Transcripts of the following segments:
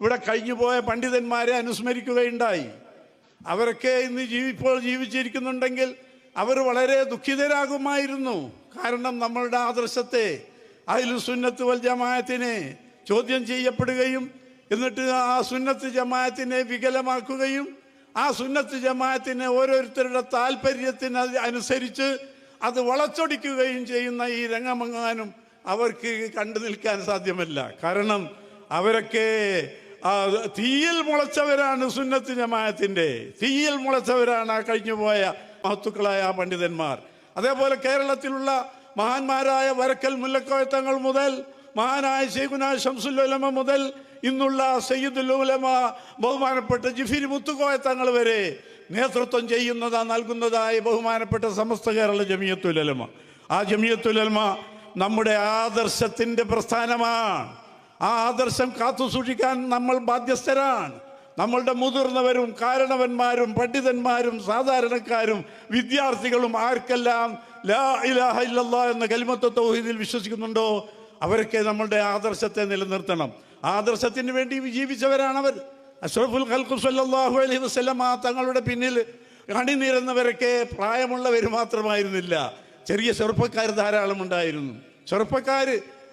ഇവിടെ കഴിഞ്ഞുപോയ പണ്ഡിതന്മാരെ അനുസ്മരിക്കുകയുണ്ടായി. അവരൊക്കെ ഇന്ന് ജീവിപ്പോൾ ജീവിച്ചിരിക്കുന്നുണ്ടെങ്കിൽ അവർ വളരെ ദുഃഖിതരാകുമായിരുന്നു. കാരണം നമ്മളുടെ ആദർശത്തെ അതിൽ സുന്നത്ത് വൽ ജമായത്തിനെ ചോദ്യം ചെയ്യപ്പെടുകയും എന്നിട്ട് ആ സുന്നത്ത് ജമായത്തിനെ വികലമാക്കുകയും ആ സുന്നത്ത് ജമായത്തിനെ ഓരോരുത്തരുടെ താല്പര്യത്തിന് അനുസരിച്ച് അത് വളച്ചൊടിക്കുകയും ചെയ്യുന്ന ഈ രംഗമങ്ങാനും അവർക്ക് കണ്ടു നിൽക്കാൻ സാധ്യമല്ല. കാരണം അവരൊക്കെ തീയിൽ മുളച്ചവരാണ് സുന്നത്ത് ജമാഅത്തിന്റെ തീയിൽ മുളച്ചവരാണ് ആ കഴിഞ്ഞുപോയ മഹത്തുക്കളായ ആ പണ്ഡിതന്മാർ. അതേപോലെ കേരളത്തിലുള്ള മഹാന്മാരായ വരക്കൽ മുല്ലക്കോയത്തങ്ങൾ മുതൽ മഹാനായ ഷെയ്ഖുന ഷംസുല്ലുലമ മുതൽ ഇന്നുള്ള സയ്യിദുൽ ഉലമ ബഹുമാനപ്പെട്ട ജിഫിരി മുത്തുക്കോയത്തങ്ങൾ വരെ നേതൃത്വം ചെയ്യുന്നതാ നൽകുന്നതായ ബഹുമാനപ്പെട്ട സമസ്ത കേരള ജമിയത്തുലമ ആ ജമിയത്തുലമ നമ്മുടെ ആദർശത്തിന്റെ പ്രസ്ഥാനമാണ്. ആ ആദർശം കാത്തു സൂക്ഷിക്കാൻ നമ്മൾ ബാധ്യസ്ഥരാണ്. നമ്മളുടെ മുതിർന്നവരും കാരണവന്മാരും പണ്ഡിതന്മാരും സാധാരണക്കാരും വിദ്യാർത്ഥികളും ആർക്കെല്ലാം ലാ ഇലാഹ ഇല്ലല്ലാ എന്ന കലിമത്ത് തൗഹീദിൽ വിശ്വസിക്കുന്നുണ്ടോ? അവരൊക്കെ നമ്മളുടെ ആദർശത്തെ നിലനിർത്തണം. ആദർശത്തിന് വേണ്ടി ജീവിച്ചവരാണവർ അഷ്റഫുൽ ഖൽഖു സല്ലല്ലാഹു അലൈഹി വസല്ലമ തങ്ങളുടെ പിന്നിൽ അണിനിരന്നവരൊക്കെ പ്രായമുള്ളവർ മാത്രമായിരുന്നില്ല. ചെറിയ ചെറുപ്പക്കാർ ധാരാളം ഉണ്ടായിരുന്നു ചെറുപ്പക്കാർ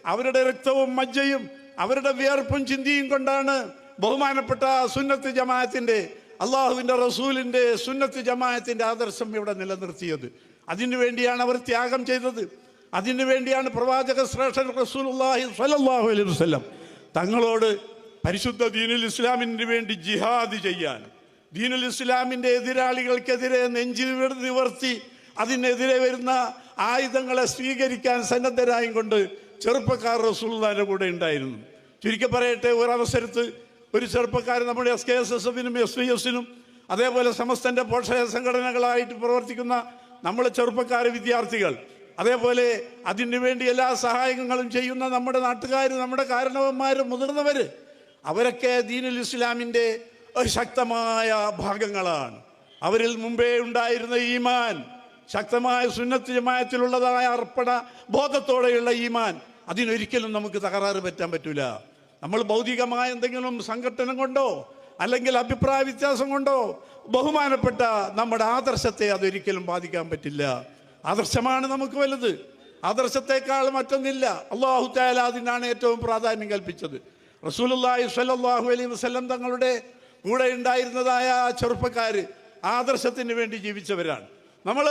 അവരുടെ രക്തവും മജ്ജയും അവരുടെ വിയർപ്പും ചിന്തിയും കൊണ്ടാണ് ബഹുമാനപ്പെട്ട സുന്നത്ത് ജമാഅത്തിന്റെ അള്ളാഹുവിന്റെ റസൂലിന്റെ സുന്നത്ത് ജമാഅത്തിന്റെ ആദർശം ഇവിടെ നിലനിർത്തിയത്. അതിനു വേണ്ടിയാണ് അവർ ത്യാഗം ചെയ്തത്. അതിനു വേണ്ടിയാണ് പ്രവാചക ശ്രേഷ്ഠൻ റസൂലുള്ളാഹി സ്വല്ലല്ലാഹു അലൈഹി വസ്ലം തങ്ങളോട് പരിശുദ്ധ ദീനുൽ ഇസ്ലാമിന് വേണ്ടി ജിഹാദ് ചെയ്യാൻ ദീനുൽ ഇസ്ലാമിന്റെ എതിരാളികൾക്കെതിരെ നെഞ്ചിൽ നിവർത്തി അതിനെതിരെ വരുന്ന ആയുധങ്ങളെ സ്വീകരിക്കാൻ സന്നദ്ധരായും കൊണ്ട് ചെറുപ്പക്കാർ റസൂൽദാന്റെ കൂടെ ഉണ്ടായിരുന്നു. ചുരുക്കി പറയട്ടെ ഒരവസരത്ത് ഒരു ചെറുപ്പക്കാരൻ നമ്മുടെ എസ് കെ എസ് എസ് എഫിനും എസ് വി എസിനും അതേപോലെ സമസ്തന്റെ പോഷക സംഘടനകളായിട്ട് പ്രവർത്തിക്കുന്ന നമ്മളെ ചെറുപ്പക്കാർ വിദ്യാർത്ഥികൾ അതേപോലെ അതിനു വേണ്ടി എല്ലാ സഹായങ്ങളും ചെയ്യുന്ന നമ്മുടെ നാട്ടുകാർ നമ്മുടെ കാരണവന്മാർ മുതിർന്നവർ അവരൊക്കെ ദീനുൽ ഇസ്ലാമിന്റെ ശക്തമായ ഭാഗങ്ങളാണ്. അവരിൽ മുമ്പേ ഉണ്ടായിരുന്ന ഈമാൻ ശക്തമായ സുന്നത്ത് ജമായത്തിലുള്ളതായ അർപ്പണ ബോധത്തോടെയുള്ള ഈമാൻ അതിനൊരിക്കലും നമുക്ക് തകരാറ് പറ്റാൻ പറ്റൂല. നമ്മൾ ഭൗതികമായ എന്തെങ്കിലും സംഘടന കൊണ്ടോ അല്ലെങ്കിൽ അഭിപ്രായ വ്യത്യാസം കൊണ്ടോ ബഹുമാനപ്പെട്ട നമ്മുടെ ആദർശത്തെ അതൊരിക്കലും ബാധിക്കാൻ പറ്റില്ല. ആദർശമാണ് നമുക്ക് വലുത്. ആദർശത്തെക്കാൾ മറ്റൊന്നില്ല. അള്ളാഹു താല ഏറ്റവും പ്രാധാന്യം കൽപ്പിച്ചത്. റസൂലുല്ലാഹി സ്വല്ലാഹു അലൈഹി വസ്ലം തങ്ങളുടെ കൂടെ ഉണ്ടായിരുന്നതായ ചെറുപ്പക്കാർ ആദർശത്തിന് വേണ്ടി ജീവിച്ചവരാണ്. നമ്മൾ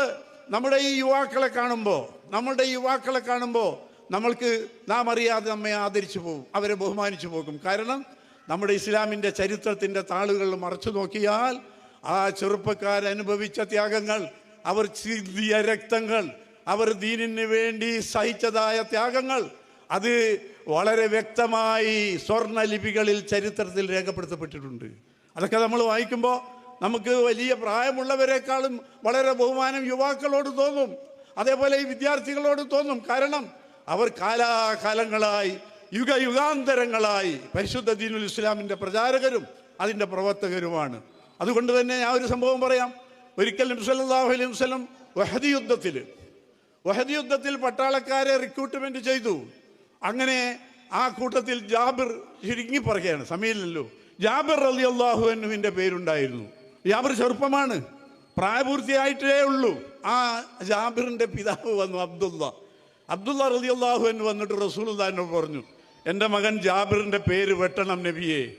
നമ്മുടെ ഈ യുവാക്കളെ കാണുമ്പോൾ നമ്മുടെ ഈ യുവാക്കളെ കാണുമ്പോൾ നമ്മൾക്ക് നാം അറിയാതെ നമ്മെ ആദരിച്ചു പോകും അവരെ ബഹുമാനിച്ചു പോകും. കാരണം നമ്മുടെ ഇസ്ലാമിന്റെ ചരിത്രത്തിന്റെ താളുകൾ മറച്ചു നോക്കിയാൽ ആ ചെറുപ്പക്കാർ അനുഭവിച്ച ത്യാഗങ്ങൾ അവർ ചിന്തിയ രക്തങ്ങൾ അവർ ദീനിന് വേണ്ടി സഹിച്ചതായ ത്യാഗങ്ങൾ അത് വളരെ വ്യക്തമായി സ്വർണ ലിപികളിൽ ചരിത്രത്തിൽ രേഖപ്പെടുത്തപ്പെട്ടിട്ടുണ്ട്. അതൊക്കെ നമ്മൾ വായിക്കുമ്പോൾ നമുക്ക് വലിയ പ്രായമുള്ളവരെക്കാളും വളരെ ബഹുമാനം യുവാക്കളോട് തോന്നും. അതേപോലെ ഈ വിദ്യാർത്ഥികളോട് തോന്നും. കാരണം അവർ കാലാകാലങ്ങളായി യുഗയുഗാന്തരങ്ങളായി പരിശുദ്ധ ദീനുൽ ഇസ്ലാമിന്റെ പ്രചാരകരും അതിന്റെ പ്രവർത്തകരുമാണ്. അതുകൊണ്ട് തന്നെ ഞാൻ ഒരു സംഭവം പറയാം. ഒരിക്കൽ നബി വസ്ലം അലൈഹി വസല്ലം വഹദി യുദ്ധത്തിൽ വഹദി യുദ്ധത്തിൽ പട്ടാളക്കാരെ റിക്രൂട്ട്മെന്റ് ചെയ്തു. അങ്ങനെ ആ കൂട്ടത്തിൽ ജാബിർ ചുരുങ്ങി പറയുകയാണ് സമയമില്ലല്ലോ. ജാബിർ അലി അള്ളാഹു എന്നുവിന്റെ പേരുണ്ടായിരുന്നു. ജാബിർ ചെറുപ്പമാണ് പ്രായപൂർത്തിയായിട്ടേ ഉള്ളൂ. ആ ജാബിറിന്റെ പിതാവ് വന്നു അബ്ദുള്ള. അബ്ദുള്ള റലി എന്ന് വന്നിട്ട് റസൂൽ എന്നോട് പറഞ്ഞു എന്റെ മകൻ ജാബിറിന്റെ പേര് വെട്ടണം നബിയെ.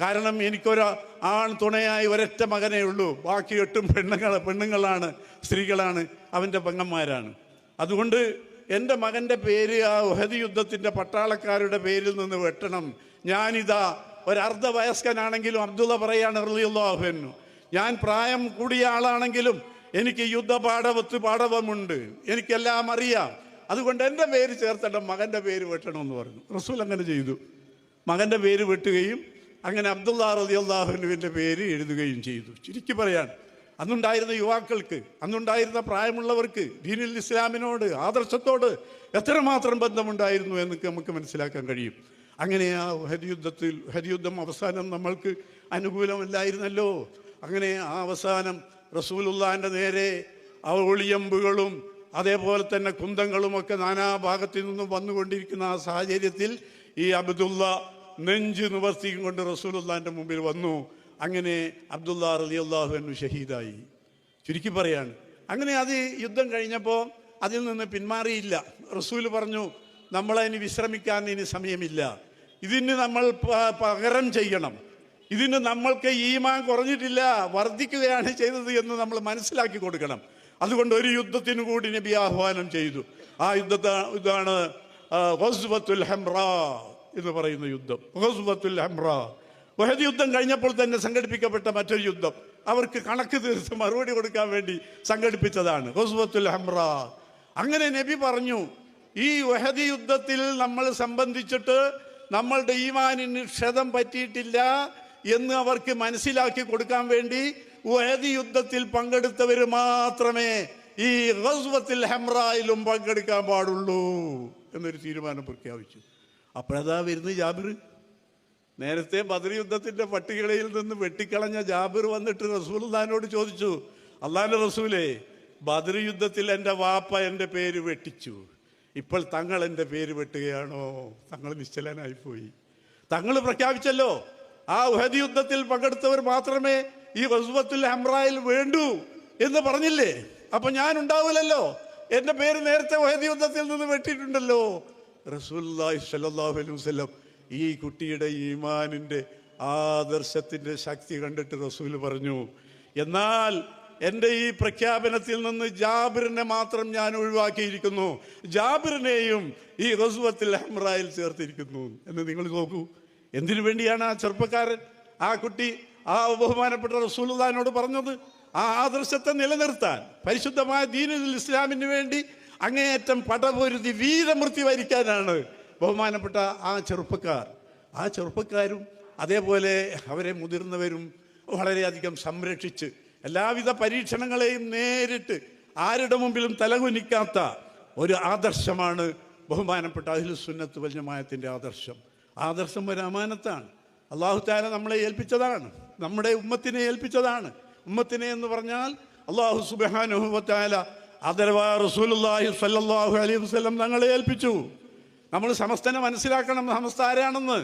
കാരണം എനിക്കൊരു ആൺ തുണയായി ഒരൊറ്റ മകനേ ഉള്ളൂ. ബാക്കി എട്ടും പെണ്ണുങ്ങൾ പെണ്ണുങ്ങളാണ് സ്ത്രീകളാണ് അവന്റെ പെങ്ങന്മാരാണ്. അതുകൊണ്ട് എന്റെ മകന്റെ പേര് ആ ഉഹദി യുദ്ധത്തിന്റെ പട്ടാളക്കാരുടെ പേരിൽ നിന്ന് വെട്ടണം. ഞാനിതാ ഒരർദ്ധ വയസ്കനാണെങ്കിലും അബ്ദുള്ള പറയാണ് അൻഹു. ഞാൻ പ്രായം കൂടിയ ആളാണെങ്കിലും എനിക്ക് യുദ്ധ പാഠവത്ത് പാഠവമുണ്ട്. എനിക്കെല്ലാം അറിയാം. അതുകൊണ്ട് എന്റെ പേര് ചേർത്തേണ്ട മകന്റെ പേര് വെട്ടണമെന്ന് പറഞ്ഞു. റസൂൽ അങ്ങനെ ചെയ്തു. മകന്റെ പേര് വെട്ടുകയും അങ്ങനെ അബ്ദുള്ള റതി അള്ളാഹുനുവിന്റെ പേര് എഴുതുകയും ചെയ്തു. ചുരുക്കി പറയാൻ അന്നുണ്ടായിരുന്ന യുവാക്കൾക്ക് അന്നുണ്ടായിരുന്ന പ്രായമുള്ളവർക്ക് ദീനുൽ ഇസ്ലാമിനോട് ആദർശത്തോട് എത്രമാത്രം ബന്ധമുണ്ടായിരുന്നു എന്ന് നമുക്ക് മനസ്സിലാക്കാൻ കഴിയും. അങ്ങനെ ആ ഉഹദ് യുദ്ധത്തിൽ ഹരി യുദ്ധം അവസാനം നമ്മൾക്ക് അനുകൂലമല്ലായിരുന്നല്ലോ. അങ്ങനെ ആ അവസാനം റസൂലുള്ളാന്റെ നേരെ ആ ഒളിയമ്പുകളും അതേപോലെ തന്നെ കുന്തങ്ങളുമൊക്കെ നാനാഭാഗത്തു നിന്നും വന്നുകൊണ്ടിരിക്കുന്ന ആ സാഹചര്യത്തിൽ ഈ അബ്ദുള്ള നെഞ്ച് നിവർത്തിയും കൊണ്ട് റസൂലുള്ളാന്റെ മുമ്പിൽ വന്നു. അങ്ങനെ അബ്ദുള്ള റലി അള്ളാഹു ഷഹീദായി. ചുരുക്കി പറയാണ്. അങ്ങനെ അത് യുദ്ധം കഴിഞ്ഞപ്പോൾ അതിൽ നിന്ന് പിന്മാറിയില്ല. റസൂൽ പറഞ്ഞു നമ്മളതിന് വിശ്രമിക്കാൻ ഇനി സമയമില്ല. ഇതിന് നമ്മൾ പകരം ചെയ്യണം. ഇതിന് നമ്മൾക്ക് ഈമാൻ കുറഞ്ഞിട്ടില്ല. വർദ്ധിക്കുകയാണ് ചെയ്തത് എന്ന് നമ്മൾ മനസ്സിലാക്കി കൊടുക്കണം. അതുകൊണ്ട് ഒരു യുദ്ധത്തിന് കൂടി നബി ആഹ്വാനം ചെയ്തു. ആ യുദ്ധത്തെ ഇതാണ് ആ, ഗസ്വത്തുൽ ഹംറ എന്ന് പറയുന്ന യുദ്ധം. ഗസ്വത്തുൽ ഹംറ. വഹദ് യുദ്ധം കഴിഞ്ഞപ്പോൾ തന്നെ സംഘടിപ്പിക്കപ്പെട്ട മറ്റൊരു യുദ്ധം. അവർക്ക് കണക്ക് തീർത്ത് മറുപടി കൊടുക്കാൻ വേണ്ടി സംഘടിപ്പിച്ചതാണ്. ഹസ്ബത്തുൽ ഹംറ. അങ്ങനെ നബി പറഞ്ഞു ഈ വഹദ് യുദ്ധത്തിൽ നമ്മൾ സംബന്ധിച്ചിട്ട് നമ്മളുടെ ഈമാനിന് ക്ഷതം പറ്റിയിട്ടില്ല എന്ന് അവർക്ക് മനസ്സിലാക്കി കൊടുക്കാൻ വേണ്ടി വഹദ് യുദ്ധത്തിൽ പങ്കെടുത്തവർ മാത്രമേ ഈ റസ്വത്തിൽ ഹെമ്രായിലും പങ്കെടുക്കാൻ പാടുള്ളൂ എന്നൊരു തീരുമാനം പ്രഖ്യാപിച്ചു. അപ്പോഴതാ വരുന്ന ജാബിർ. നേരത്തെ ബദർ യുദ്ധത്തിന്റെ പട്ടികളിൽ നിന്ന് വെട്ടിക്കളഞ്ഞ ജാബിർ വന്നിട്ട് റസൂൽദാനോട് ചോദിച്ചു അള്ളാന്റെ റസൂലേ ബദർ യുദ്ധത്തിൽ എന്റെ വാപ്പ എന്റെ പേര് വെട്ടിച്ചു. ഇപ്പോൾ തങ്ങൾ എന്റെ പേര് വെട്ടുകയാണോ? തങ്ങൾ നിശ്ചലനായിപ്പോയി തങ്ങൾ പ്രഖ്യാപിച്ചല്ലോ ആ ഉഹദ് യുദ്ധത്തിൽ പങ്കെടുത്തവർ മാത്രമേ ഈ വസുബത്തുൽ ഹംറായിൽ വേണ്ടു എന്ന് പറഞ്ഞില്ലേ? അപ്പൊ ഞാൻ ഉണ്ടാവില്ലല്ലോ എന്റെ പേര് നേരത്തെ വഹദി യുദ്ധത്തിൽ നിന്ന് വെട്ടിയിട്ടുണ്ടല്ലോ. റസൂലുള്ളാഹി സല്ലാഹു അലൈഹി ഈ കുട്ടിയുടെ ഈമാനിന്റെ ആദർശത്തിന്റെ ശക്തി കണ്ടിട്ട് റസൂൽ പറഞ്ഞു എന്നാൽ എന്റെ ഈ പ്രഖ്യാപനത്തിൽ നിന്ന് ജാബിറിനെ മാത്രം ഞാൻ ഒഴിവാക്കിയിരിക്കുന്നു. ജാബിറിനെയും ഈ റസുവത്തിൽ ഹംറായിൽ ചേർത്തിരിക്കുന്നു. എന്ന് നിങ്ങൾ നോക്കൂ. എന്തിനു വേണ്ടിയാണ് ആ ചെറുപ്പക്കാരൻ ആ കുട്ടി ആ ബഹുമാനപ്പെട്ട റസൂലുള്ളാഹിനോട് പറഞ്ഞത് ആ ആദർശത്തെ നിലനിർത്താൻ പരിശുദ്ധമായ ദീനുൽ ഇസ്ലാമിന് വേണ്ടി അങ്ങേയറ്റം പടപൊരുതി വീരമൃത്യു വരിക്കാനാണ് ബഹുമാനപ്പെട്ട ആ ചെറുപ്പക്കാർ. ആ ചെറുപ്പക്കാരും അതേപോലെ അവരെ മുതിർന്നവരും വളരെയധികം സംരക്ഷിച്ച് എല്ലാവിധ പരീക്ഷണങ്ങളെയും നേരിട്ട് ആരുടെ മുമ്പിലും തലകുനിക്കാത്ത ഒരു ആദർശമാണ് ബഹുമാനപ്പെട്ട അഹിലുസുന്നത്ത് വല്യമായത്തിന്റെ ആദർശം. ആദർശം ഒരു അമാനത്താണ്. അള്ളാഹു താല നമ്മളെ ഏൽപ്പിച്ചതാണ് നമ്മുടെ ഉമ്മത്തിനെ ഏൽപ്പിച്ചതാണ്. ഉമ്മത്തിനെ എന്ന് പറഞ്ഞാൽ അള്ളാഹു സുബാനുഹുബത്താല അതരവാ റസൂലുള്ളാഹി സല്ലാഹു അലൈഹി വസ്ലം തങ്ങളെ ഏൽപ്പിച്ചു. നമ്മൾ സമസ്തനെ മനസ്സിലാക്കണം സമസ്ത ആരാണെന്ന്.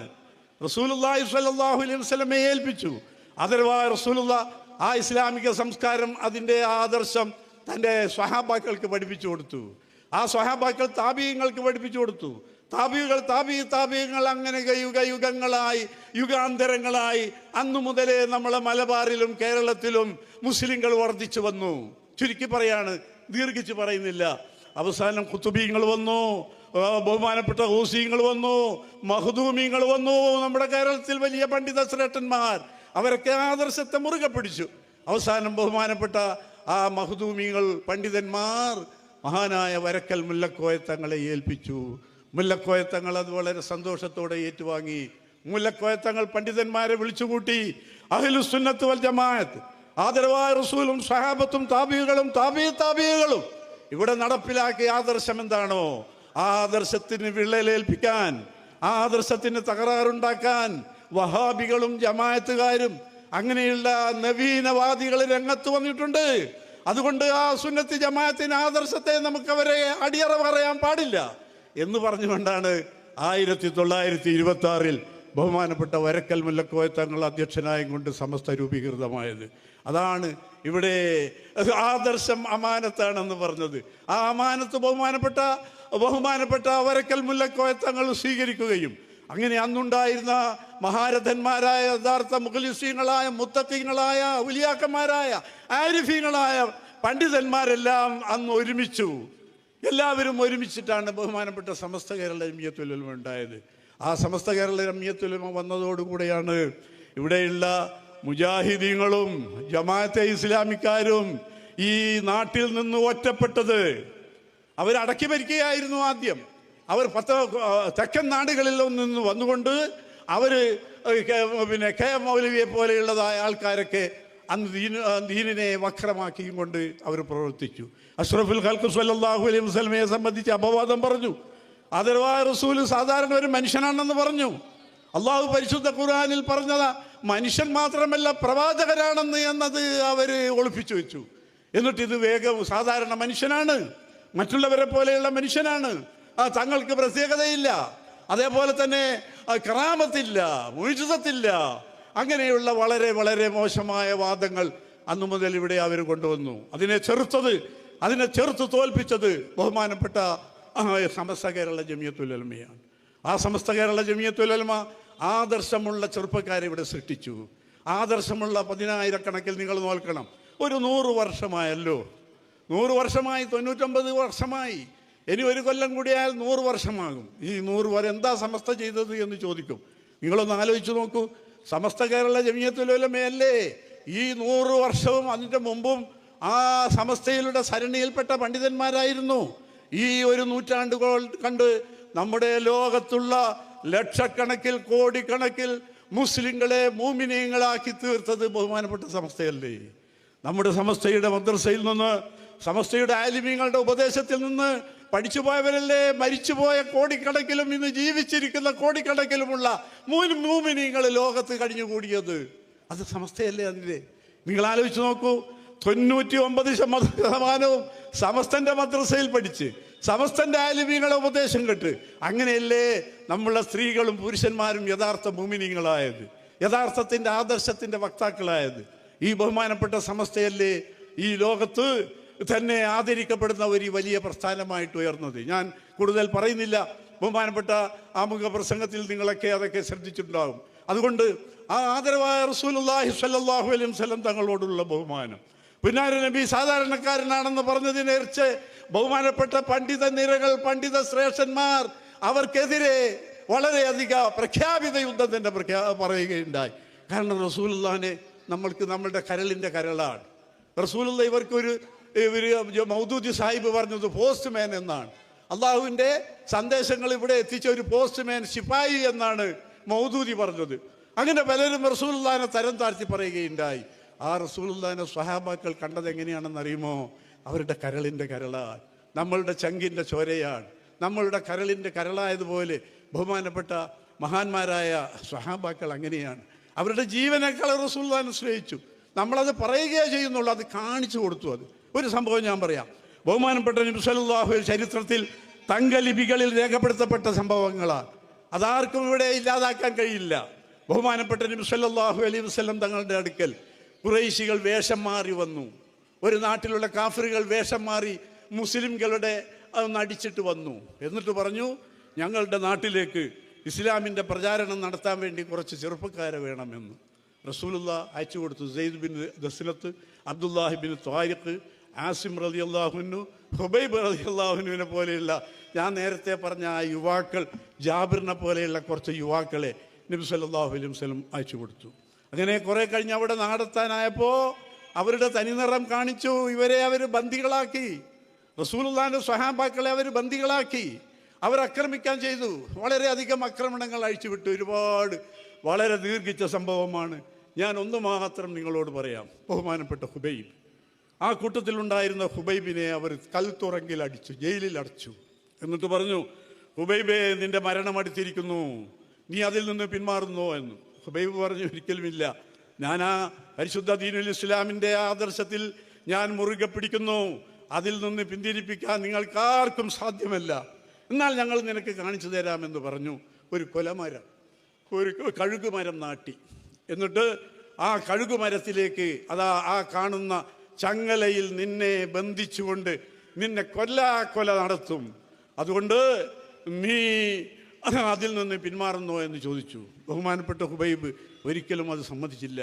റസൂലുള്ളാഹി സല്ലാഹു അലൈഹി വസ്ലമെ ഏൽപ്പിച്ചു. അതരവാ റസൂലുള്ള ആ ഇസ്ലാമിക സംസ്കാരം അതിന്റെ ആദർശം തന്റെ സ്വഹാബാക്കൾക്ക് പഠിപ്പിച്ചു കൊടുത്തു. ആ സ്വഹാബാക്കൾ താപീയങ്ങൾക്ക് പഠിപ്പിച്ചു കൊടുത്തു. താപികൾ താപി താപീയങ്ങൾ അങ്ങനെ യുഗ യുഗങ്ങളായി യുഗാന്തരങ്ങളായി അന്നു മുതലേ നമ്മളെ മലബാറിലും കേരളത്തിലും മുസ്ലിങ്ങൾ വർദ്ധിച്ചു വന്നു. ചുരുക്കി പറയാണ് ദീർഘിച്ചു പറയുന്നില്ല. അവസാനം കുത്തുബീങ്ങൾ വന്നു ബഹുമാനപ്പെട്ട ഹൂസിങ്ങൾ വന്നു മഹദൂമിങ്ങൾ വന്നു. നമ്മുടെ കേരളത്തിൽ വലിയ പണ്ഡിത ശ്രേഷ്ഠന്മാർ അവരൊക്കെ ആദർശത്തെ മുറുകെ പിടിച്ചു. അവസാനം ബഹുമാനപ്പെട്ട ആ മഹദൂമികൾ പണ്ഡിതന്മാർ മഹാനായ വരക്കൽ മുല്ലക്കോയ തങ്ങളെ ഏൽപ്പിച്ചു. മുല്ലക്കോയത്തങ്ങൾ അത് വളരെ സന്തോഷത്തോടെ ഏറ്റുവാങ്ങി. മുല്ലക്കോയത്തങ്ങൾ പണ്ഡിതന്മാരെ വിളിച്ചുകൂട്ടി. അഹിലുസുന്നത്ത് വൽ ജമാഅത്ത്. ആദരവായ റസൂലും സഹാബത്തും താബികളും താബി താബികളും ഇവിടെ നടപ്പിലാക്കിയ ആദർശം എന്താണോ? ആ ആദർശത്തിന് വിള്ളലേൽപ്പിക്കാൻ ആ ആദർശത്തിന് തകരാറുണ്ടാക്കാൻ വഹാബികളും ജമായത്തുകാരും അങ്ങനെയുള്ള നവീനവാദികൾ രംഗത്ത് വന്നിട്ടുണ്ട്. അതുകൊണ്ട് ആ സുന്നത്തി ജമായത്തിന് ആദർശത്തെ നമുക്ക് അവരെ അടിയറ പറയാൻ പാടില്ല. എന്ന് പറഞ്ഞുകൊണ്ടാണ് ആയിരത്തി തൊള്ളായിരത്തി ഇരുപത്തി ആറിൽ ബഹുമാനപ്പെട്ട വരക്കൽ മുല്ലക്കോയ തങ്ങൾ അധ്യക്ഷനായും കൊണ്ട് സമസ്ത രൂപീകൃതമായത്. അതാണ് ഇവിടെ ആദർശം അമാനത്താണെന്ന് പറഞ്ഞത്. ആ അമാനത്ത് ബഹുമാനപ്പെട്ട ബഹുമാനപ്പെട്ട വരക്കൽ മുല്ലക്കോയ തങ്ങൾ സ്വീകരിക്കുകയും അങ്ങനെ അന്നുണ്ടായിരുന്ന മഹാരഥന്മാരായ യഥാർത്ഥ മുഖലിസീങ്ങളായ മുത്തത്തിങ്ങളായ ഉലിയാക്കന്മാരായ ആരിഫീങ്ങളായ പണ്ഡിതന്മാരെല്ലാം അന്ന് ഒരുമിച്ചു. എല്ലാവരും ഒരുമിച്ചിട്ടാണ് ബഹുമാനപ്പെട്ട സമസ്ത കേരള രമ്യത്തുലമ ഉണ്ടായത്. ആ സമസ്ത കേരള രമ്യത്തുലമ വന്നതോടുകൂടെയാണ് ഇവിടെയുള്ള മുജാഹിദീങ്ങളും ജമാഅത്തെ ഇസ്ലാമിക്കാരും ഈ നാട്ടിൽ നിന്ന് ഒറ്റപ്പെട്ടത്. അവരടക്കി ഭരിക്കുകയായിരുന്നു ആദ്യം. അവർ പത്ത് തെക്കൻ നാടുകളിൽ നിന്ന് വന്നുകൊണ്ട് അവർ പിന്നെ കെ എം മൗലവിയെ പോലെയുള്ളതായ ആൾക്കാരൊക്കെ അന്ന് ദീന ദീനിനെ വക്രമാക്കിയും കൊണ്ട് അവർ പ്രവർത്തിച്ചു. അഷ്റഫുൽ ഖൽക്ക് സല്ലല്ലാഹു അലൈഹി വസല്ലമയെ സംബന്ധിച്ച് അപവാദം പറഞ്ഞു. ആദരവായ റസൂൽ സാധാരണ ഒരു മനുഷ്യനാണെന്ന് പറഞ്ഞു. അള്ളാഹു പരിശുദ്ധ ഖുർആനിൽ പറഞ്ഞത് മനുഷ്യൻ മാത്രമല്ല പ്രവാചകരാണെന്ന് എന്നത് അവർ ഒളിപ്പിച്ചു വെച്ചു. എന്നിട്ട് ഇത് വേഗം സാധാരണ മനുഷ്യനാണ്. മറ്റുള്ളവരെ പോലെയുള്ള മനുഷ്യനാണ്. ആ തങ്ങൾക്ക് പ്രത്യേകതയില്ല. അതേപോലെ തന്നെ ക്രാമത്തില്ല മുഴുതത്തില്ല അങ്ങനെയുള്ള വളരെ വളരെ മോശമായ വാദങ്ങൾ അന്നു മുതൽ ഇവിടെ അവർ കൊണ്ടുവന്നു. അതിനെ ചെറുത്തത് അതിനെ ചെറുത്ത് തോൽപ്പിച്ചത് ബഹുമാനപ്പെട്ട സമസ്ത കേരള ജമിയത്തുലമയാണ് ആ സമസ്ത കേരള ജമിയത്തുലമ ആദർശമുള്ള ചെറുപ്പക്കാരെ ഇവിടെ സൃഷ്ടിച്ചു. ആദർശമുള്ള പതിനായിരക്കണക്കിൽ നിങ്ങൾ നോൽക്കണം. ഒരു നൂറ് വർഷമായല്ലോ. നൂറ് വർഷമായി തൊണ്ണൂറ്റൊമ്പത് വർഷമായി. ഇനി ഒരു കൊല്ലം കൂടിയാൽ നൂറ് വർഷമാകും. ഈ നൂറ് വരെ എന്താ സമസ്ത ചെയ്തത് എന്ന് ചോദിക്കും. നിങ്ങളൊന്ന് ആലോചിച്ച് നോക്കൂ. സമസ്ത കേരള ജമിയത്തുലമയല്ലേ ഈ നൂറ് വർഷവും അതിന്റെ മുമ്പും ആ സമസ്തയിലൂടെ സരണിയിൽപ്പെട്ട പണ്ഡിതന്മാരായിരുന്നു. ഈ ഒരു നൂറ്റാണ്ടുകൾ കണ്ട് നമ്മുടെ ലോകത്തുള്ള ലക്ഷക്കണക്കിൽ കോടിക്കണക്കിൽ മുസ്ലിങ്ങളെ മൂമിനീയങ്ങളാക്കി തീർത്തത് ബഹുമാനപ്പെട്ട സമസ്തയല്ലേ? നമ്മുടെ സമസ്തയുടെ മദ്രസയിൽ നിന്ന് സമസ്തയുടെ ആലിമ്യങ്ങളുടെ ഉപദേശത്തിൽ നിന്ന് പഠിച്ചു പോയവരല്ലേ മരിച്ചുപോയ കോടിക്കണക്കിലും ഇന്ന് ജീവിച്ചിരിക്കുന്ന കോടിക്കണക്കിലുമുള്ള മൂന്ന് മൂമിനിങ്ങൾ ലോകത്ത് കഴിഞ്ഞുകൂടിയത്. അത് സമസ്തയല്ലേ അതിന്റെ? നിങ്ങൾ ആലോചിച്ച് നോക്കൂ തൊണ്ണൂറ്റി ഒമ്പത് ശതമാനവും സമസ്തന്റെ മദ്രസയിൽ പഠിച്ച് സമസ്തന്റെ ആലിമീങ്ങളെ ഉപദേശം കെട്ട് അങ്ങനെയല്ലേ നമ്മളെ സ്ത്രീകളും പുരുഷന്മാരും യഥാർത്ഥ മൂമിനിങ്ങളായത്? യഥാർത്ഥത്തിന്റെ ആദർശത്തിന്റെ വക്താക്കളായത്? ഈ ബഹുമാനപ്പെട്ട സമസ്തയല്ലേ ഈ ലോകത്ത് തന്നെ ആദരിക്കപ്പെടുന്ന ഒരു വലിയ പ്രസ്ഥാനമായിട്ട് ഉയർന്നത്. ഞാൻ കൂടുതൽ പറയുന്നില്ല. ബഹുമാനപ്പെട്ട ആമുഖ പ്രസംഗത്തിൽ നിങ്ങളൊക്കെ അതൊക്കെ ശ്രദ്ധിച്ചിട്ടുണ്ടാകും. അതുകൊണ്ട് ആ ആദരവായ റസൂലുള്ളാഹി സല്ലാഹു അലൈഹി സ്വലം തങ്ങളോടുള്ള ബഹുമാനം. പിന്നാര നബി സാധാരണക്കാരനാണെന്ന് പറഞ്ഞതിനേർച്ച് ബഹുമാനപ്പെട്ട പണ്ഡിത നിരകൾ പണ്ഡിത ശ്രേഷ്ഠന്മാർ അവർക്കെതിരെ വളരെയധിക പ്രഖ്യാപിത യുദ്ധം തന്നെ പ്രഖ്യാ പറയുകയുണ്ടായി. കാരണം റസൂലുള്ളാഹിനെ നമ്മൾക്ക് നമ്മളുടെ കരളിന്റെ കരളാണ്. റസൂലുള്ള ഇവർക്കൊരു മൗദൂദി സാഹിബ് പറഞ്ഞത് പോസ്റ്റ്മാൻ എന്നാണ്. അള്ളാഹുവിന്റെ സന്ദേശങ്ങൾ ഇവിടെ എത്തിച്ച ഒരു പോസ്റ്റ്മാൻ ശിപ്പായി എന്നാണ് മൗദൂദി പറഞ്ഞത്. അങ്ങനെ പലരും റസൂലുള്ളാഹിനെ തരം താഴ്ത്തി പറയുകയുണ്ടായി. ആ റസൂലുള്ളാഹിനെ സ്വഹാബാക്കൾ കണ്ടത് എങ്ങനെയാണെന്ന് അറിയുമോ? അവരുടെ കരളിന്റെ കരളാണ് നമ്മളുടെ ചങ്കിന്റെ ചോരയാണ് നമ്മളുടെ കരളിന്റെ കരളായതുപോലെ ബഹുമാനപ്പെട്ട മഹാന്മാരായ സ്വഹാബാക്കൾ അങ്ങനെയാണ്. അവരുടെ ജീവനേക്കാൾ റസൂലുള്ളാഹിനെ സ്നേഹിച്ചു. നമ്മളത് പറയുകയേ ചെയ്യുന്നുള്ളൂ. അത് കാണിച്ചു കൊടുത്തു അത്. ഒരു സംഭവം ഞാൻ പറയാം. ബഹുമാനപ്പെട്ട നിമിഷാഹു ചരിത്രത്തിൽ തങ്കലിപികളിൽ രേഖപ്പെടുത്തപ്പെട്ട സംഭവങ്ങളാണ്. അതാർക്കും ഇവിടെ ഇല്ലാതാക്കാൻ കഴിയില്ല. ബഹുമാനപ്പെട്ട നബിസല്ലാഹു അലൈഹി വസ്ലം തങ്ങളുടെ അടുക്കൽ കുറേശികൾ വേഷം മാറി വന്നു. ഒരു നാട്ടിലുള്ള കാഫറുകൾ വേഷം മാറി മുസ്ലിംകളുടെ അടിച്ചിട്ട് വന്നു. എന്നിട്ട് പറഞ്ഞു ഞങ്ങളുടെ നാട്ടിലേക്ക് ഇസ്ലാമിന്റെ പ്രചാരണം നടത്താൻ വേണ്ടി കുറച്ച് ചെറുപ്പക്കാരെ വേണമെന്ന്. റസൂലുള്ള അയച്ചു കൊടുത്തു. സെയ്ദ് ബിൻ ദസ്ലത്ത് അബ്ദുല്ലാഹിബിൻ ത്വാരിഖ് ആസിം റലി അള്ളാഹുനു ഹുബൈബ് റലി അള്ളാഹുനുവിനെ പോലെയുള്ള ഞാൻ നേരത്തെ പറഞ്ഞ ആ യുവാക്കൾ ജാബിറിനെ പോലെയുള്ള കുറച്ച് യുവാക്കളെ നബി സല്ലല്ലാഹു അലൈഹി അയച്ചു കൊടുത്തു. അങ്ങനെ കുറേ കഴിഞ്ഞ് അവിടെ നാടെത്താനായപ്പോൾ അവരുടെ തനിനിറം കാണിച്ചു ഇവരെ അവർ ബന്ദികളാക്കി. റസൂലുള്ളാഹിന്റെ സ്വഹാബാക്കളെ അവർ ബന്ദികളാക്കി. അവർ ആക്രമിക്കാൻ ചെയ്തു. വളരെയധികം ആക്രമണങ്ങൾ അഴിച്ചുവിട്ടു ഒരുപാട് വളരെ ദീർഘിച്ച സംഭവമാണ്. ഞാൻ ഒന്ന് മാത്രം നിങ്ങളോട് പറയാം. ബഹുമാനപ്പെട്ട ഹുബൈബ് ആ കൂട്ടത്തിലുണ്ടായിരുന്ന ഹുബൈബിനെ അവർ കൽത്തുറങ്കിൽ അടിച്ചു ജയിലിൽ അടച്ചു. എന്നിട്ട് പറഞ്ഞു ഹുബൈബെ നിന്റെ മരണം അടിച്ചിരിക്കുന്നു. നീ അതിൽ നിന്ന് പിന്മാറുന്നോ? എന്ന്. ഹുബൈബ് പറഞ്ഞു ഒരിക്കലുമില്ല. ഞാൻ ആ പരിശുദ്ധ ദീനുൽ ഇസ്ലാമിന്റെ ആദർശത്തിൽ ഞാൻ മുറുകെ പിടിക്കുന്നു. അതിൽ നിന്ന് പിന്തിരിപ്പിക്കാൻ നിങ്ങൾക്കാർക്കും സാധ്യമല്ല. എന്നാൽ ഞങ്ങൾ നിനക്ക് കാണിച്ചു തരാമെന്ന് പറഞ്ഞു ഒരു കൊലമരം ഒരു കഴുകുമരം നാട്ടി. എന്നിട്ട് ആ കഴുകുമരത്തിലേക്ക് അതാ ആ കാണുന്ന ചങ്ങലയിൽ നിന്നെ ബന്ധിച്ചുകൊണ്ട് നിന്നെ കൊല്ലാ കൊല നടത്തും. അതുകൊണ്ട് നീ അതിൽ നിന്ന് പിന്മാറുന്നോ എന്ന് ചോദിച്ചു. ബഹുമാനപ്പെട്ട ഹുബൈബ് ഒരിക്കലും അത് സമ്മതിച്ചില്ല.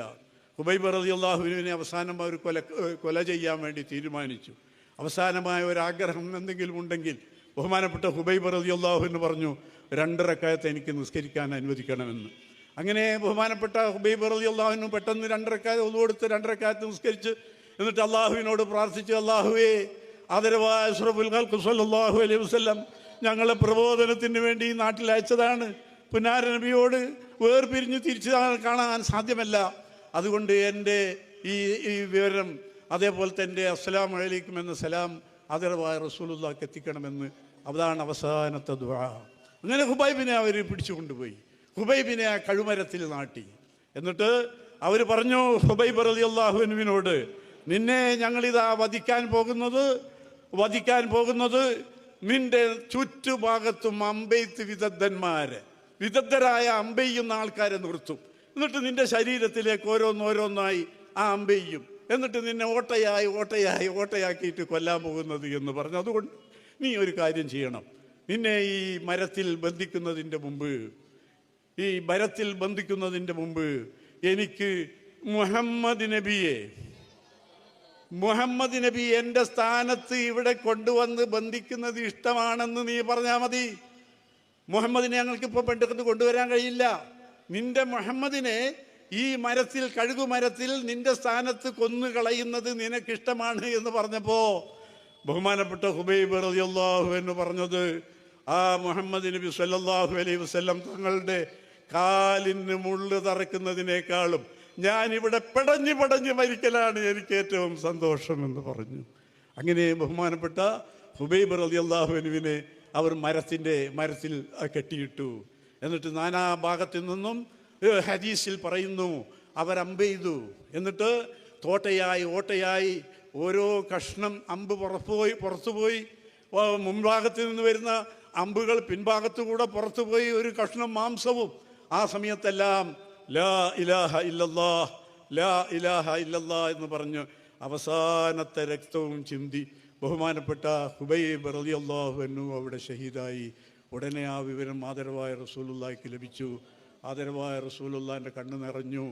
ഹുബൈബ് റതി അള്ളാഹുവിനെ അവസാനം അവർ കൊല കൊല ചെയ്യാൻ വേണ്ടി തീരുമാനിച്ചു. അവസാനമായ ഒരാഗ്രഹം എന്തെങ്കിലും ഉണ്ടെങ്കിൽ ബഹുമാനപ്പെട്ട ഹുബൈബ് റതി അള്ളാഹുവിന് പറഞ്ഞു രണ്ടരക്കായത്തെ എനിക്ക് നിസ്കരിക്കാൻ അനുവദിക്കണമെന്ന്. അങ്ങനെ ബഹുമാനപ്പെട്ട ഹുബൈബ് റതി അള്ളാഹുവിന് പെട്ടെന്ന് രണ്ടരക്കാലത്ത് ഒന്നുകൊടുത്ത് രണ്ടരക്കായത്ത് നിസ്കരിച്ച് എന്നിട്ട് അള്ളാഹുവിനോട് പ്രാർത്ഥിച്ചു അള്ളാഹുവേ ആദരവായ അഷ്റഫുൽ ഖൽഖ് സല്ലല്ലാഹു അലൈഹി വസല്ലം ഞങ്ങളെ പ്രബോധനത്തിന് വേണ്ടി ഈ നാട്ടിൽ അയച്ചതാണ്. പുനാരനബിയോട് വേർപിരിഞ്ഞ് തിരിച്ചു കാണാൻ സാധ്യമല്ല. അതുകൊണ്ട് എന്റെ ഈ ഈ വിവരം അതേപോലെ തന്നെ അസ്സലാം അലൈക്കും എന്ന സലാം ആദരവായ റസൂലുള്ളാക്ക് എത്തിക്കണമെന്ന് അതാണ് അവസാനത്തെ ദുആ. അങ്ങനെ ഹുബൈബിനെ അവർ പിടിച്ചു കൊണ്ടുപോയി. ഹുബൈബിനെ ആ കഴുമരത്തിൽ നാട്ടി. എന്നിട്ട് അവർ പറഞ്ഞു ഹുബൈബ് റളിയല്ലാഹു അള്ളാഹുവിനോട് നിന്നെ ഞങ്ങളിതാ വധിക്കാൻ പോകുന്നത് വധിക്കാൻ പോകുന്നത് നിന്റെ ചുറ്റുഭാഗത്തും അമ്പെയ്ത്ത് വിദഗ്ധന്മാര്. വിദഗ്ധരായ അമ്പെയ്യുന്ന ആൾക്കാരെ നിർത്തും. എന്നിട്ട് നിന്റെ ശരീരത്തിലേക്ക് ഓരോന്നോരോന്നായി ആ അമ്പെയ്യും. എന്നിട്ട് നിന്നെ ഓട്ടയായി ഓട്ടയായി ഓട്ടയാക്കിയിട്ട് കൊല്ലാൻ പോകുന്നത് എന്ന് പറഞ്ഞു. അതുകൊണ്ട് നീ ഒരു കാര്യം ചെയ്യണം. നിന്നെ ഈ മരത്തിൽ ബന്ധിക്കുന്നതിന്റെ മുമ്പ് ഈ മരത്തിൽ ബന്ധിക്കുന്നതിന്റെ മുമ്പ് എനിക്ക് മുഹമ്മദ് നബിയെ മുഹമ്മദ് നബി എന്റെ സ്ഥാനത്ത് ഇവിടെ കൊണ്ടുവന്ന് ബന്ധിക്കുന്നത് ഇഷ്ടമാണെന്ന് നീ പറഞ്ഞാൽ മതി. മുഹമ്മദിനെ ഞങ്ങൾക്ക് ഇപ്പോൾ പെട്ടെന്ന് കൊണ്ടുവരാൻ കഴിയില്ല. നിന്റെ മുഹമ്മദിനെ ഈ മരത്തിൽ കഴുകുമരത്തിൽ നിന്റെ സ്ഥാനത്ത് കൊന്നു കളയുന്നത് നിനക്കിഷ്ടമാണ് എന്ന് പറഞ്ഞപ്പോ ബഹുമാനപ്പെട്ട ഹുബൈബ് റളിയല്ലാഹു എന്ന് പറഞ്ഞത് ആ മുഹമ്മദ് നബി സല്ലല്ലാഹു അലൈഹി വസല്ലം തങ്ങളുടെ കാലിന് മുള്ളു തറക്കുന്നതിനേക്കാളും ഞാൻ ഇവിടെ പിടഞ്ഞു പടഞ്ഞു മരിക്കലാണ് എനിക്ക് ഏറ്റവും സന്തോഷം എന്ന് പറഞ്ഞു. അങ്ങനെ ബഹുമാനപ്പെട്ട ഹുബൈബ് അള്ളാഹുവിനുവിനെ അവർ മരത്തിന്റെ മരത്തിൽ കെട്ടിയിട്ടു. എന്നിട്ട് നാനാ ഭാഗത്തു നിന്നും ഹദീസിൽ പറയുന്നു അവർ അമ്പെയ്തു എന്നിട്ട് തോട്ടയായി ഓട്ടയായി ഓരോ കഷ്ണം അമ്പ് പുറത്തുപോയി പുറത്തുപോയി. മുൻഭാഗത്ത് നിന്ന് വരുന്ന അമ്പുകൾ പിൻഭാഗത്തു കൂടെ പുറത്തുപോയി ഒരു കഷ്ണം മാംസവും. ആ സമയത്തെല്ലാം ലാ ഇലാഹ ഇല്ലല്ലാ ലാ ഇലാഹ ഇല്ലല്ലാ എന്ന് പറഞ്ഞ് അവസാനത്തെ രക്തവും ചിന്തി ബഹുമാനപ്പെട്ട ഹുബൈബ് റളിയല്ലാഹു അൻഹു അവിടെ ഷഹീദായി. ഉടനെ ആ വിവരം ആദരവായ റസൂലുള്ളാഹിക്ക് ലഭിച്ചു. ആദരവായ റസൂലുള്ളാന്റെ കണ്ണു നിറഞ്ഞു.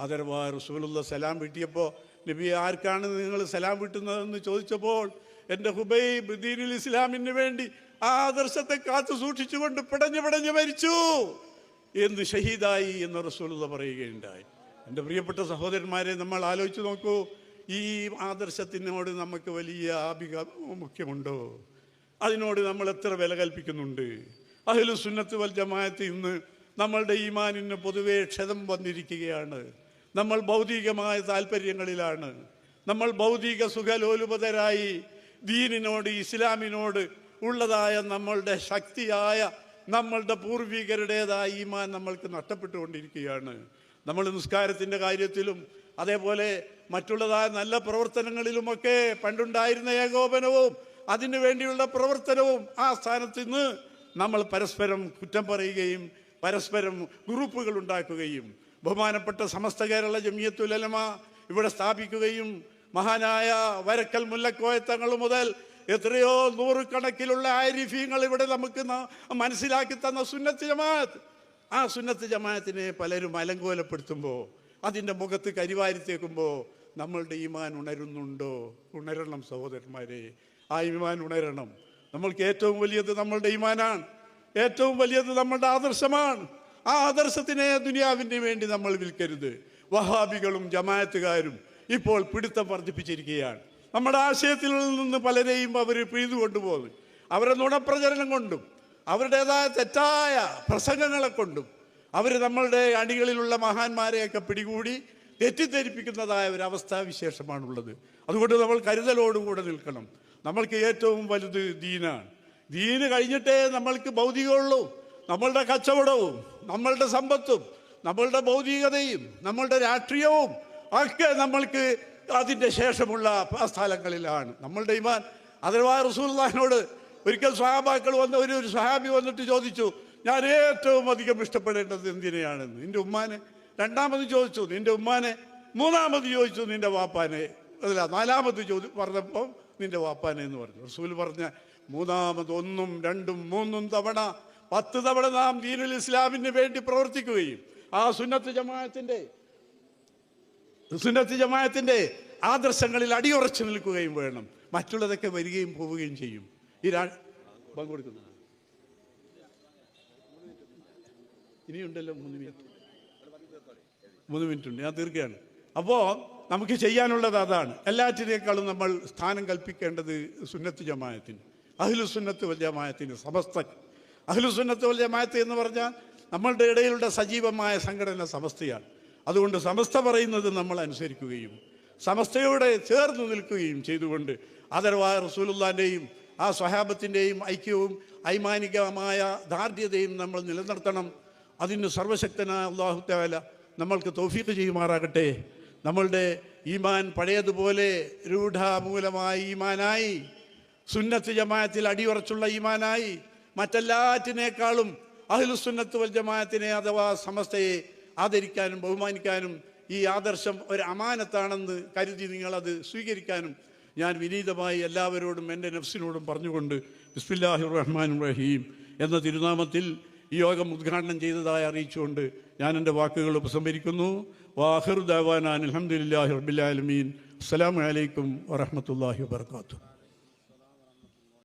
ആദരവായ റസൂലുള്ള സലാം വീട്ടിയപ്പോൾ നബി ആർക്കാണ് നിങ്ങൾ സലാം വിട്ടുന്നതെന്ന് ചോദിച്ചപ്പോൾ എന്റെ ഹുബൈബ് ദീനുൽ ഇസ്ലാമിന് വേണ്ടി ആ ആദർശത്തെ കാത്തു സൂക്ഷിച്ചുകൊണ്ട് പിടഞ്ഞു പിടഞ്ഞു മരിച്ചു. എന്ന് ഷഹീദായി എന്ന് റസൂലത പറയുകയുണ്ടായി. എന്റെ പ്രിയപ്പെട്ട സഹോദരന്മാരെ നമ്മൾ ആലോചിച്ച് നോക്കൂ ഈ ആദർശത്തിനോട് നമുക്ക് വലിയ ആഭിക മുഖ്യമുണ്ടോ? അതിനോട് നമ്മൾ എത്ര വില കൽപ്പിക്കുന്നുണ്ട്? അഹിലു സുന്നത്ത് വൽ ജമായത്ത് ഇന്ന് നമ്മളുടെ ഈമാനിന് പൊതുവേ ക്ഷതം വന്നിരിക്കുകയാണ്. നമ്മൾ ഭൗതികമായ താല്പര്യങ്ങളിലാണ് നമ്മൾ ഭൗതിക സുഖലോലുപതരായി ദീനിനോട് ഇസ്ലാമിനോട് ഉള്ളതായ നമ്മളുടെ ശക്തിയായ നമ്മളുടെ പൂർവികരുടേതായ ഈമാൻ നമ്മൾക്ക് നഷ്ടപ്പെട്ടുകൊണ്ടിരിക്കുകയാണ്. നമ്മൾ നിസ്കാരത്തിന്റെ കാര്യത്തിലും അതേപോലെ മറ്റുള്ളതായ നല്ല പ്രവർത്തനങ്ങളിലുമൊക്കെ പണ്ടുണ്ടായിരുന്ന ഏകോപനവും അതിനു വേണ്ടിയുള്ള പ്രവർത്തനവും ആ സ്ഥാനത്ത് നിന്ന് നമ്മൾ പരസ്പരം കുറ്റം പറയുകയും പരസ്പരം ഗ്രൂപ്പുകൾ ഉണ്ടാക്കുകയും ബഹുമാനപ്പെട്ട സമസ്ത കേരള ജമിയത്തുലമ ഇവിടെ സ്ഥാപിക്കുകയും മഹാനായ വരക്കൽ മുല്ലക്കോയത്തങ്ങൾ മുതൽ എത്രയോ നൂറുകണക്കിലുള്ള ആരിഫീങ്ങൾ ഇവിടെ നമുക്ക് മനസ്സിലാക്കി തന്ന സുന്നത്ത് ജമാഅത്ത്. ആ സുന്നത്ത് ജമാഅത്തിനെ പലരും അലങ്കോലപ്പെടുത്തുമ്പോൾ അതിന്റെ മുഖത്ത് കരിവാരിത്തേക്കുമ്പോൾ നമ്മളുടെ ഈമാൻ ഉണരുന്നുണ്ടോ? ഉണരണം സഹോദരന്മാരെ ആ ഈമാൻ ഉണരണം. നമ്മൾക്ക് ഏറ്റവും വലിയത് നമ്മളുടെ ഈമാനാണ്. ഏറ്റവും വലിയത് നമ്മളുടെ ആദർശമാണ്. ആ ആദർശത്തിനെ ദുനിയാവിന് വേണ്ടി നമ്മൾ വിൽക്കരുത്. വഹാബികളും ജമാഅത്തുകാരും ഇപ്പോൾ പിടുത്തം വർദ്ധിപ്പിച്ചിരിക്കുകയാണ്. നമ്മുടെ ആശയത്തിൽ നിന്ന് പലരെയും അവർ പിഴുതു കൊണ്ടുപോകും അവരെ നുണപ്രചരണം കൊണ്ടും അവരുടേതായ തെറ്റായ പ്രസംഗങ്ങളെ കൊണ്ടും അവർ നമ്മളുടെ അണികളിലുള്ള മഹാന്മാരെയൊക്കെ പിടികൂടി തെറ്റിദ്ധരിപ്പിക്കുന്നതായ ഒരു അവസ്ഥാവിശേഷമാണുള്ളത്. അതുകൊണ്ട് നമ്മൾ കരുതലോടുകൂടെ നിൽക്കണം. നമ്മൾക്ക് ഏറ്റവും വലുത് ദീനാണ്. ദീന് കഴിഞ്ഞിട്ടേ നമ്മൾക്ക് ഭൗതികമുള്ളൂ. നമ്മളുടെ കച്ചവടവും നമ്മളുടെ സമ്പത്തും നമ്മളുടെ ഭൗതികതയും നമ്മളുടെ രാഷ്ട്രീയവും ഒക്കെ നമ്മൾക്ക് അതിന്റെ ശേഷമുള്ള സ്ഥലങ്ങളിലാണ്. നമ്മളുടെ ഇമാൻ അഥവാ റസൂൽദാനോട് ഒരിക്കൽ സഹാബാക്കൾ വന്ന ഒരു ഒരു സഹാബി വന്നിട്ട് ചോദിച്ചു ഞാൻ ഏറ്റവും അധികം ഇഷ്ടപ്പെടേണ്ടത് എന്തിനെയാണെന്ന്? നിന്റെ ഉമ്മാനെ. രണ്ടാമത് ചോദിച്ചു നിന്റെ ഉമ്മാനെ. മൂന്നാമത് ചോദിച്ചു നിന്റെ വാപ്പാനെ. അതല്ല നാലാമത് ചോദി പറഞ്ഞപ്പോൾ നിന്റെ വാപ്പാനെ എന്ന് പറഞ്ഞു. റസൂൽ പറഞ്ഞ മൂന്നാമത് ഒന്നും രണ്ടും മൂന്നും തവണ പത്ത് തവണ നാം ദീനുൽ ഇസ്ലാമിന് വേണ്ടി പ്രവർത്തിക്കുകയും ആ സുന്നത്ത് ജമാഅത്തിന്റെ സുന്നത്ത് ജമാഅത്തിന്റെ ആദർശങ്ങളിൽ അടിയുറച്ചു നിൽക്കുകയും വേണം. മറ്റുള്ളതൊക്കെ വരികയും പോവുകയും ചെയ്യും. ഈ രാ പങ്കെടുക്കുന്നു ഇനിയുണ്ടല്ലോ മൂന്ന് മിനിറ്റ്. മൂന്ന് മിനിറ്റ് ഉണ്ട് ഞാൻ തീർക്കുകയാണ്. അപ്പോൾ നമുക്ക് ചെയ്യാനുള്ളത് അതാണ്. എല്ലാറ്റിനേക്കാളും നമ്മൾ സ്ഥാനം കൽപ്പിക്കേണ്ടത് സുന്നത്ത് ജമായത്തിന് അഹ്ലു സുന്നത്ത് വൽ ജമായത്തിന് സമസ്ത അഹ്ലു സുന്നത്ത് വൽ ജമായത്ത് എന്ന് പറഞ്ഞാൽ നമ്മളുടെ ഇടയിലുള്ള സജീവമായ സംഘടന സമസ്തയാണ്. അതുകൊണ്ട് സമസ്ത പറയുന്നത് നമ്മൾ അനുസരിക്കുകയും സമസ്തയോടെ ചേർന്ന് നിൽക്കുകയും ചെയ്തുകൊണ്ട് ആദരവായ റസൂലുല്ലാന്റെയും ആ സ്വഹാബത്തിന്റെയും ഐക്യവും ഐമാനികമായ ദാർഢ്യതയും നമ്മൾ നിലനിർത്തണം. അതിന് സർവശക്തനായ അള്ളാഹു താല നമ്മൾക്ക് തോഫീക്ക് ചെയ്യുമാറാകട്ടെ. നമ്മളുടെ ഈമാൻ പഴയതുപോലെ രൂഢാമൂലമായി ഈമാനായി സുന്നത്ത് ജമായത്തിൽ അടിയുറച്ചുള്ള ഈമാനായി മറ്റെല്ലാറ്റിനേക്കാളും അഹിലുസുന്നത്ത് വൽ ജമായത്തിനെ അഥവാ സമസ്തയെ ആദരിക്കാനും ബഹുമാനിക്കാനും ഈ ആദർശം ഒരു അമാനത്താണെന്ന് കരുതി നിങ്ങളത് സ്വീകരിക്കാനും ഞാൻ വിനീതമായി എല്ലാവരോടും എന്റെ നഫ്സിനോടും പറഞ്ഞുകൊണ്ട് ബിസ്മില്ലാഹിർ റഹ്മാൻ റഹീം എന്ന തിരുനാമത്തിൽ ഈ യോഗം ഉദ്ഘാടനം ചെയ്തതായി അറിയിച്ചുകൊണ്ട് ഞാൻ എന്റെ വാക്കുകൾ ഉപസംഹരിക്കുന്നു. വാഹിർ ദാവാനാൻ അലഹമുല്ലാഹി റബിലാലമീൻ അസ്സലാമു അലൈക്കും വറഹമത്തല്ലാഹി വാത്തു